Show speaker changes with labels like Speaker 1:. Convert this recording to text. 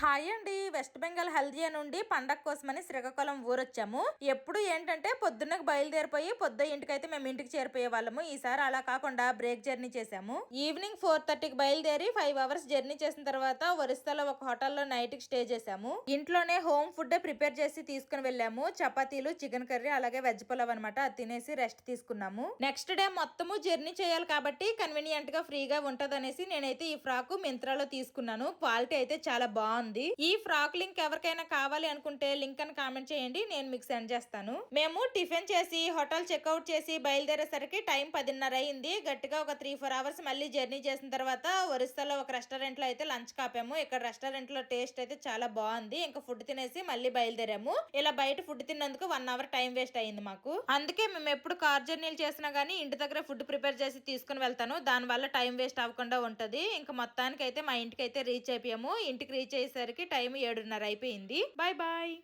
Speaker 1: Hi అండి. West Bengal Haldia నుండి పండగ కోసమని శ్రీకాకుళం ఊరొచ్చాము. ఎప్పుడు ఏంటంటే పొద్దున్నకు బయలుదేరిపోయి పొద్దు ఇంటికైతే మేము ఇంటికి చేరిపోయే వాళ్ళము. ఈసారి అలా కాకుండా బ్రేక్ జర్నీ చేసాము ఈవినింగ్ ఫోర్ థర్టీకి బయలుదేరి ఫైవ్ అవర్స్ జర్నీ చేసిన తర్వాత ఒరిస్సాలో ఒక హోటల్లో నైట్కి స్టే చేసాము ఇంట్లోనే హోమ్ ఫుడ్ ప్రిపేర్ చేసి తీసుకుని వెళ్ళాము. చపాతీలు చికెన్ కర్రీ అలాగే వెజ్ పులావ్ అనమాట అది తినేసి రెస్ట్ తీసుకున్నాము. నెక్స్ట్ డే మొత్తము జర్నీ చేయాలి కాబట్టి కన్వీనియంట్గా ఫ్రీగా ఉంటదనేసి నేనైతే ఈ ఫ్రాక్ మింత్రాలో తీసుకున్నాను. క్వాలిటీ అయితే చాలా బాగుంది. ఈ ఫ్రాక్ లింక్ ఎవరికైనా కావాలి అనుకుంటే లింక్ అని కామెంట్ చేయండి నేను మీకు సెండ్ చేస్తాను. మేము టిఫిన్ చేసి హోటల్ చెక్అవుట్ చేసి బయలుదేరేసరికి టైం పదిన్నర అయింది. గట్టిగా ఒక త్రీ ఫోర్ అవర్స్ మళ్ళీ జర్నీ చేసిన తర్వాత ఒరిస్సాలో ఒక రెస్టారెంట్లో అయితే లంచ్ కాపాము. ఇక్కడ రెస్టారెంట్లో టేస్ట్ అయితే చాలా బాగుంది. ఇంకా ఫుడ్ తినేసి మళ్ళీ బయలుదేరాము. ఇలా బయట ఫుడ్ తిన్నందుకు వన్ అవర్ టైం వేస్ట్ అయింది మాకు. అందుకే మేము ఎప్పుడు కార్ జర్నీలు చేసినా గానీ ఇంటి దగ్గర ఫుడ్ ప్రిపేర్ చేసి తీసుకుని వెళ్తాను. దాని వల్ల టైం వేస్ట్ అవ్వకుండా ఉంటది. ఇంకా మొత్తానికి అయితే మా ఇంటికి అయితే రీచ్ అయిపోయాము. ఇంటికి రీచ్ అయ్యేసరికి టైం ఏడున్నర అయిపోయింది. Bye bye.